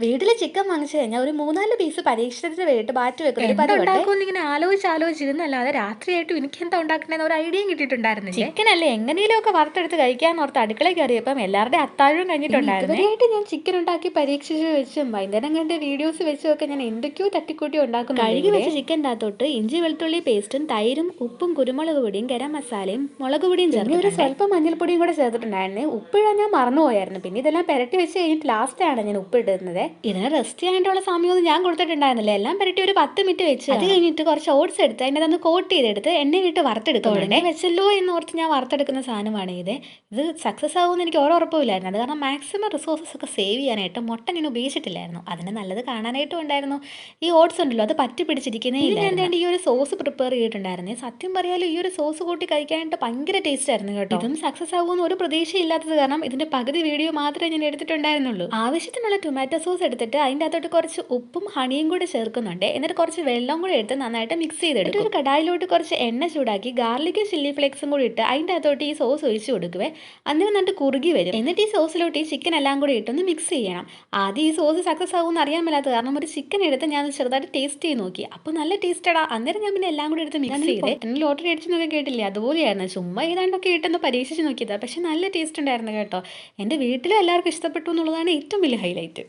വീട്ടിൽ ചിക്കൻ വാങ്ങിച്ചു കഴിഞ്ഞാൽ ഒരു മൂന്നാൽ പീസ് പരീക്ഷണത്തിന് വേണ്ടി മാറ്റി വെക്കുന്നത് ഇങ്ങനെ ആലോചിച്ച് ആലോചിച്ചിരുന്നല്ലാതെ രാത്രിയായിട്ടും എനിക്ക് എന്താ ഉണ്ടാക്കണേന്ന് ഒരു ഐഡിയയും കിട്ടിയിട്ടുണ്ടായിരുന്നു ചിക്കൻ അല്ലേ എങ്ങനെയും ഒക്കെ വറുത്തെടുത്ത് കഴിക്കാൻ ഓർത്ത് അടുക്കളയിൽ കയറിയപ്പം എല്ലാവരുടെ അത്താഴവും കഴിഞ്ഞിട്ടുണ്ടായിരുന്നു. ഞാൻ ചിക്കൻ ഉണ്ടാക്കി പരീക്ഷിച്ച് വെച്ചും വൈകുന്നേരം കണ്ട വീഡിയോസ് വെച്ചും ഒക്കെ ഞാൻ എന്തൊക്കെയോ തട്ടിക്കൂട്ടി ഉണ്ടാക്കും കഴുകി വെച്ച ചിക്കന്റെ അകത്തോട്ട് ഇഞ്ചി വെളുത്തുള്ളി പേസ്റ്റും തൈരും ഉപ്പും കുരുമുളക് പൊടിയും ഗരം മസാലയും മുളക് പൊടിയും ചേർത്ത് ഒരു സ്വല്പം മഞ്ഞൾപ്പൊടിയും കൂടെ ചേർത്തിട്ടുണ്ടായിരുന്നു. ഉപ്പിഴാൻ ഞാൻ മറന്നുപോയായിരുന്നു. പിന്നെ ഇതെല്ലാം പെരട്ടി വെച്ച് കഴിഞ്ഞിട്ട് ലാസ്റ്റാണ് ഞാൻ ഉപ്പിടുന്നത് ഇതിന് റെസ്റ്റ് ചെയ്യാനായിട്ടുള്ള സമയമൊന്നും ഞാൻ കൊടുത്തിട്ടുണ്ടായിരുന്നില്ല. എല്ലാം പെരട്ടി ഒരു പത്ത് മിനിറ്റ് വെച്ച് അത് കഴിഞ്ഞിട്ട് കുറച്ച് ഓട്സ് എടുത്ത് അതിന്റെ അതൊന്ന് കോട്ട് ചെയ്തെടുത്ത് എണ്ണയിലിട്ട് ഉടനെ വെച്ചല്ലോ എന്ന് ഓർത്ത് ഞാൻ വറുത്തെടുക്കുന്ന സാധനമാണ് ഇത്. ഇത് സക്സസ് ആകുമെന്ന് എനിക്ക് ഓരോ ഉറപ്പുമില്ലായിരുന്നു. അത് കാരണം മാക്സിമം റിസോഴ്സസ് ഒക്കെ സേവ് ചെയ്യാനായിട്ട് മുട്ട ഞാൻ ഉപയോഗിച്ചിട്ടില്ലായിരുന്നു. അതിന് നല്ലത് കാണാനായിട്ടും ഉണ്ടായിരുന്നു. ഈ ഓട്സ് ഉണ്ടല്ലോ അത് പറ്റി പിടിച്ചിരിക്കുന്നേ ഇല്ല എന്താണ്ട് ഈ ഒരു സോസ് പ്രിപ്പയർ ചെയ്തിട്ടുണ്ടായിരുന്നു? സത്യം പറയാലോ ഈ ഒരു സോസ് കൂട്ടി കഴിക്കാനായിട്ട് ഭയങ്കര ടേസ്റ്റ് ആയിരുന്നു കേട്ടോ. ഇതും സക്സസ് ആകുമെന്ന് ഒരു പ്രതീക്ഷയില്ലാത്തത് കാരണം ഇതിന്റെ പകുതി വീഡിയോ മാത്രമേ ഞാൻ എടുത്തിട്ടുണ്ടായിരുന്നുള്ളൂ. ആവശ്യത്തിനുള്ള ടൊമാറ്റോ സോസ് എടുത്തിട്ട് അതിന്റെ അകത്തോട്ട് കുറച്ച് ഉപ്പും ഹണിയും കൂടി ചേർക്കുന്നുണ്ട്. എന്നിട്ട് കുറച്ച് വെള്ളം കൂടി എടുത്ത് നന്നായിട്ട് മിക്സ് ചെയ്തെടുക്കും. ഒരു കടായിലോട്ട് കുറച്ച് എണ്ണ ചൂടാക്കി ഗാർലിക്കും ചില്ലി ഫ്ലേക്സും കൂടി ഇട്ട് അതിന്റെ അകത്തോട്ട് ഈ സോസ് ഒഴിച്ച് കൊടുക്കുവേ. അന്നേരം നന്നായിട്ട് കുറുകി വരും. എന്നിട്ട് ഈ സോസിലോട്ട് ഈ ചിക്കൻ എല്ലാം കൂടി ഇട്ടൊന്ന് മിക്സ് ചെയ്യണം. ആദ്യം ഈ സോസ് സക്സസ് ആകുമെന്ന് അറിയാൻ മേലാത്ത കാരണം ഒരു ചിക്കൻ എടുത്ത് ഞാൻ ചെറുതായിട്ട് ടേസ്റ്റ് ചെയ്ത് നോക്കി. അപ്പോൾ നല്ല ടേസ്റ്റഡാ അന്നേരം ഞാൻ പിന്നെ എല്ലാം കൂടി എടുത്ത് മിക്സ് ചെയ്ത് ലോട്ടറി അടിച്ചെന്നൊക്കെ കേട്ടില്ല? അതുപോലെയായിരുന്നു. ചുമ്മാ ഏതാണ്ടൊക്കെ ഇട്ടൊന്ന് പരീക്ഷിച്ച് നോക്കിയതാണ് പക്ഷെ നല്ല ടേസ്റ്റ് ഉണ്ടായിരുന്നു കേട്ടോ. എന്റെ വീട്ടിലും എല്ലാവർക്കും ഇഷ്ടപ്പെട്ടു എന്നുള്ളതാണ് ഏറ്റവും വലിയ ഹൈലൈറ്റ്